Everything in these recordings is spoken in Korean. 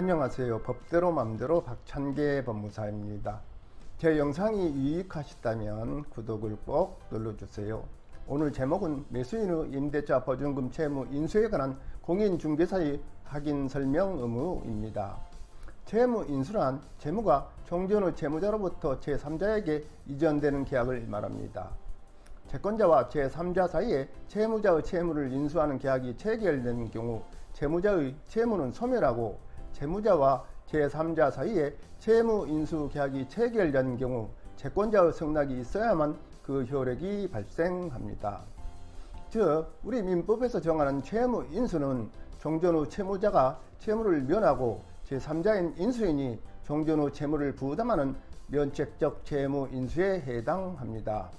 안녕하세요. 법대로 맘대로 박찬계 법무사입니다. 제 영상이 유익하셨다면 구독을 꼭 눌러주세요. 오늘 제목은 매수인의 임대차 보증금 채무 인수에 관한 공인중개사의 확인 설명 의무입니다. 채무 인수란 채무가 종전의 채무자로부터 제3자에게 이전되는 계약을 말합니다. 채권자와 제3자 사이에 채무자의 채무를 인수하는 계약이 체결된 경우 채무자의 채무는 소멸하고 채무자와 제3자 사이에 채무 인수 계약이 체결된 경우 채권자의 승낙이 있어야만 그 효력이 발생합니다. 즉 우리 민법에서 정하는 채무 인수는 종전 후 채무자가 채무를 면하고 제3자인 인수인이 종전 후 채무를 부담하는 면책적 채무 인수에 해당합니다.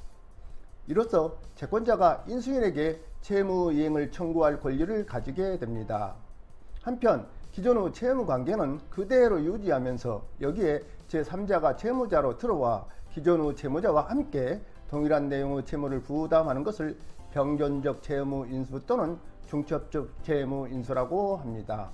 이로써 채권자가 인수인에게 채무 이행을 청구할 권리를 가지게 됩니다. 한편 기존의 채무 관계는 그대로 유지하면서 여기에 제3자가 채무자로 들어와 기존의 채무자와 함께 동일한 내용의 채무를 부담하는 것을 병존적 채무 인수 또는 중첩적 채무 인수라고 합니다.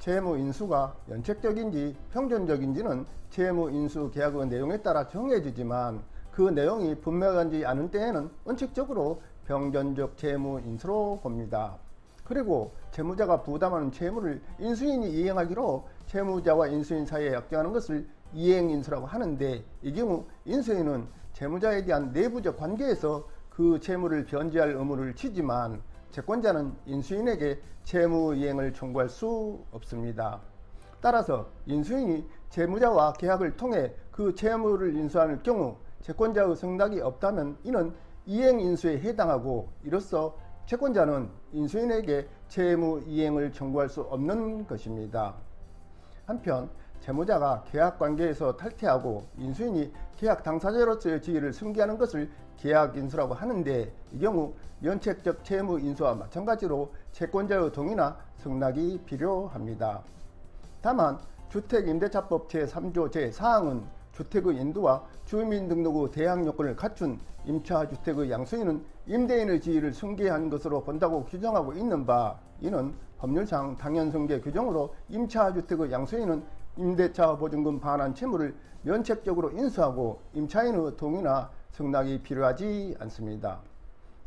채무 인수가 연책적인지 평전적인지는 채무 인수 계약의 내용에 따라 정해지지만 그 내용이 분명하지 않은 때에는 원칙적으로 병전적 채무 인수로 봅니다. 그리고 채무자가 부담하는 채무를 인수인이 이행하기로 채무자와 인수인 사이에 약정하는 것을 이행 인수라고 하는데 이 경우 인수인은 채무자에 대한 내부적 관계에서 그 채무를 변제할 의무를 지지만 채권자는 인수인에게 채무 이행을 청구할 수 없습니다. 따라서 인수인이 채무자와 계약을 통해 그 채무를 인수할 경우 채권자의 승낙이 없다면 이는 이행 인수에 해당하고 이로써 채권자는 인수인에게 채무 이행을 청구할 수 없는 것입니다. 한편 채무자가 계약 관계에서 탈퇴하고 인수인이 계약 당사자로서의 지위를 승계하는 것을 계약 인수라고 하는데 이 경우 면책적 채무 인수와 마찬가지로 채권자의 동의나 승낙이 필요합니다. 다만 주택임대차법 제3조 제4항은 주택의 인도와 주민등록의 대항 요건을 갖춘 임차주택의 양수인은 임대인의 지위를 승계한 것으로 본다고 규정하고 있는 바 이는 법률상 당연승계 규정으로 임차주택의 양수인은 임대차 보증금 반환 채무를 면책적으로 인수하고 임차인의 동의나 승낙이 필요하지 않습니다.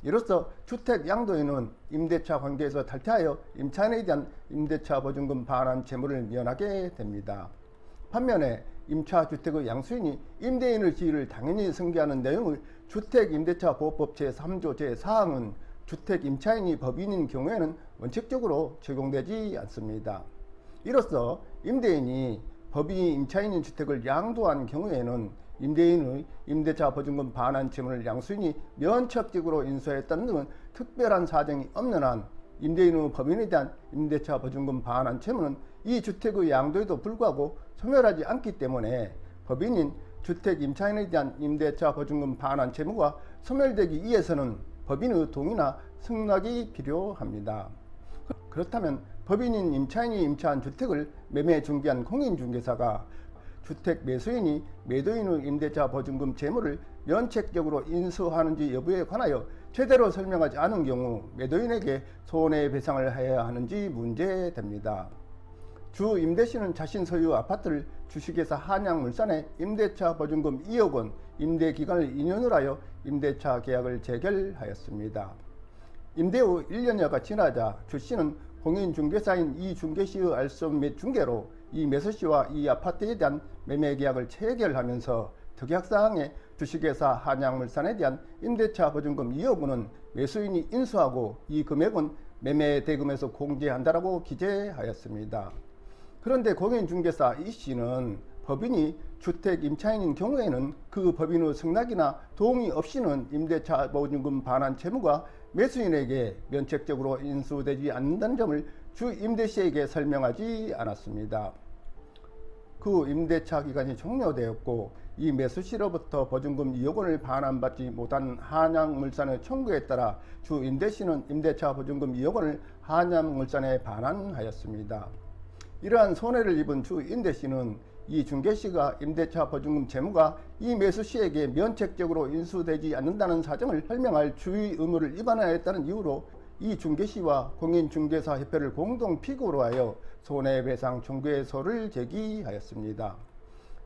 이로써 주택 양도인은 임대차 관계에서 탈퇴하여 임차인에 대한 임대차 보증금 반환 채무를 면하게 됩니다. 반면에 임차주택의 양수인이 임대인의 지위를 당연히 승계하는 내용의 주택임대차보호법 제3조 제4항은 주택 임차인이 법인인 경우에는 원칙적으로 적용되지 않습니다. 이로써 임대인이 법인이 임차인인 주택을 양도한 경우에는 임대인의 임대차 보증금 반환 채무를 양수인이 면책적으로 인수했다는 등은 특별한 사정이 없는 한 임대인의 법인에 대한 임대차 보증금 반환 채무는 이 주택의 양도에도 불구하고 소멸하지 않기 때문에 법인인 주택 임차인에 대한 임대차 보증금 반환 채무가 소멸되기 위해서는 법인의 동의나 승낙이 필요합니다. 그렇다면 법인인 임차인이 임차한 주택을 매매 중개한 공인중개사가 주택 매수인이 매도인의 임대차 보증금 채무를 면책적으로 인수하는지 여부에 관하여 제대로 설명하지 않은 경우 매도인에게 손해배상을 해야 하는지 문제됩니다. 주 임대시는 자신 소유 아파트를 주식회사 한양물산에 임대차 보증금 2억 원 임대 기간을 2년을 하여 임대차 계약을 재결하였습니다. 임대 후 1년여가 지나자 주 씨는 공인중개사인 이 중개시의 알선 및 중개로 이 매수시와 이 아파트에 대한 매매 계약을 체결하면서 특약사항에 주식회사 한양물산에 대한 임대차 보증금 2억 원은 매수인이 인수하고 이 금액은 매매 대금에서 공제한다라고 기재하였습니다. 그런데 공인중개사 이 씨는 법인이 주택 임차인인 경우에는 그 법인의 승낙이나 도움이 없이는 임대차 보증금 반환 채무가 매수인에게 면책적으로 인수되지 않는다는 점을 주 임대시에게 설명하지 않았습니다. 그 임대차 기간이 종료되었고 이 매수시로부터 보증금 2억 원을 반환받지 못한 한양물산의 청구에 따라 주 임대시는 임대차 보증금 2억 원을 한양물산에 반환하였습니다. 이러한 손해를 입은 주 임대시는 이 중개시가 임대차 보증금 채무가 이 매수시에게 면책적으로 인수되지 않는다는 사정을 설명할 주의 의무를 위반하였다는 이유로 이 중개시와 공인중개사 협회를 공동 피고로 하여 손해배상 청구소를 제기하였습니다.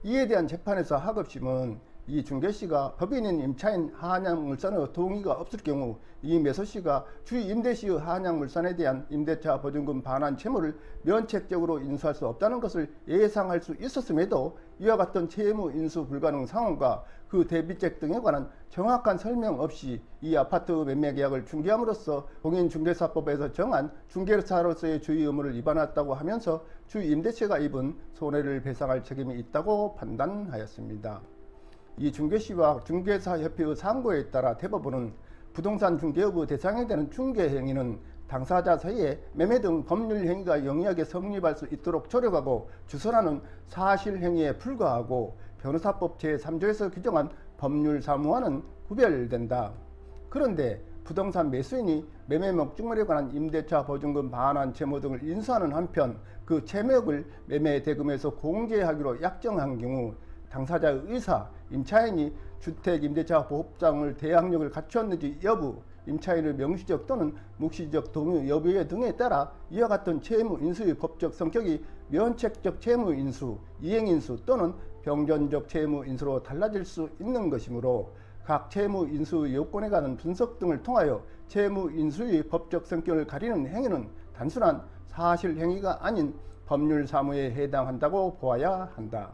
이에 대한 재판에서 하급심은 이 중개시가 법인인 임차인 한양물산의 동의가 없을 경우 이 매수시가 주 임대시의 한양물산에 대한 임대차 보증금 반환 채무를 면책적으로 인수할 수 없다는 것을 예상할 수 있었음에도 이와 같은 채무 인수 불가능 상황과 그 대비책 등에 관한 정확한 설명 없이 이 아파트 매매 계약을 중개함으로써 공인중개사법에서 정한 중개사로서의 주의 의무를 위반했다고 하면서 주 임대차가 입은 손해를 배상할 책임이 있다고 판단하였습니다. 이 중개시와 중개사협회의 상고에 따라 대법원은 부동산 중개업의 대상이 되는 중개 행위는 당사자 사이에 매매 등 법률 행위가 영리하게 성립할 수 있도록 조력하고 주선하는 사실 행위에 불과하고 변호사법 제3조에서 규정한 법률 사무와는 구별된다. 그런데 부동산 매수인이 매매 목적물에 관한 임대차 보증금 반환 채무 등을 인수하는 한편 그 채무액을 매매 대금에서 공개하기로 약정한 경우 당사자의 의사, 임차인이 주택 임대차 보호장을 대항력을 갖추었는지 여부, 임차인의 명시적 또는 묵시적 동의 여부에 등에 따라 이와 같은 채무 인수의 법적 성격이 면책적 채무 인수, 이행 인수 또는 병전적 채무 인수로 달라질 수 있는 것이므로 각 채무 인수 요건에 관한 분석 등을 통하여 채무 인수의 법적 성격을 가리는 행위는 단순한 사실 행위가 아닌 법률 사무에 해당한다고 보아야 한다.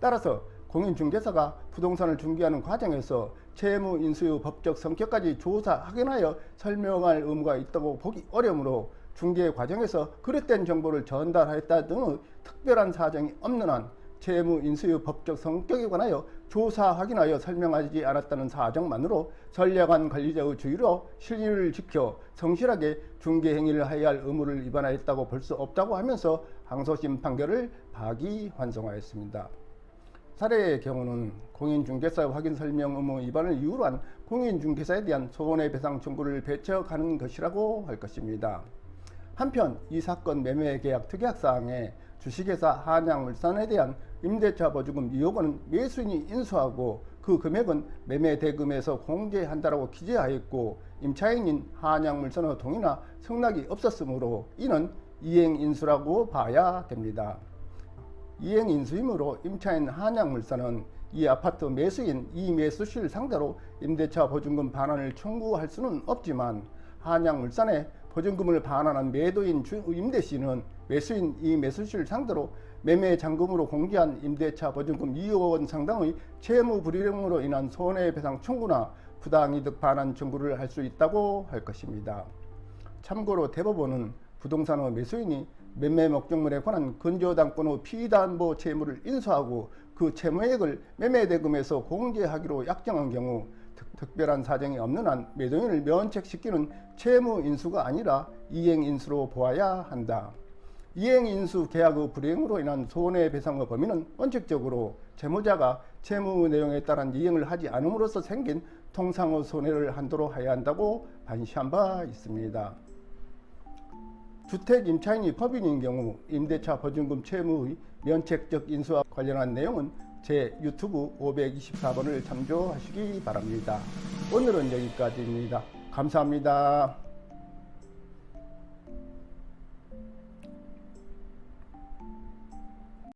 따라서 공인중개사가 부동산을 중개하는 과정에서 채무 인수의 법적 성격까지 조사 확인하여 설명할 의무가 있다고 보기 어려우므로 중개 과정에서 그릇된 정보를 전달하였다 등의 특별한 사정이 없는 한 채무 인수의 법적 성격에 관하여 조사 확인하여 설명하지 않았다는 사정만으로 선량한 관리자의 주의로 실리를 지켜 성실하게 중개 행위를 하여야 할 의무를 위반하였다고 볼 수 없다고 하면서 항소심 판결을 파기환송하였습니다. 사례의 경우는 공인중개사 확인 설명 의무 위반을 이유로 한 공인중개사에 대한 손해배상 청구를 배척하는 것이라고 할 것입니다. 한편 이 사건 매매 계약 특약 사항에 주식회사 한양물산에 대한 임대차 보증금 2억 원은 매수인이 인수하고 그 금액은 매매 대금에서 공개한다라고 기재하였고 임차인인 한양물산의 동의나 승낙이 없었으므로 이는 이행 인수라고 봐야 됩니다. 이행 인수이므로 임차인 한양물산은 이 아파트 매수인 이 매수실 상대로 임대차 보증금 반환을 청구할 수는 없지만 한양물산에 보증금을 반환한 매도인 주 임대시는 매수인 이 매수실 상대로 매매 잔금으로 공개한 임대차 보증금 2억 원 상당의 채무 불이행으로 인한 손해배상 청구나 부당이득 반환 청구를 할 수 있다고 할 것입니다. 참고로 대법원은 부동산의 매수인이 매매 목적물에 관한 근저당권의 피담보 채무를 인수하고 그 채무액을 매매 대금에서 공개하기로 약정한 경우 특, 별한 사정이 없는 한 매도인을 면책시키는 채무 인수가 아니라 이행 인수로 보아야 한다. 이행 인수 계약의 불이행으로 인한 손해배상의 범위는 원칙적으로 채무자가 채무 내용에 따른 이행을 하지 않음으로써 생긴 통상의 손해를 한도로 해야 한다고 반시한 바 있습니다. 주택 임차인이 법인인 경우 임대차 보증금 채무의 면책적 인수와 관련한 내용은 제 유튜브 524번을 참조하시기 바랍니다. 오늘은 여기까지입니다. 감사합니다.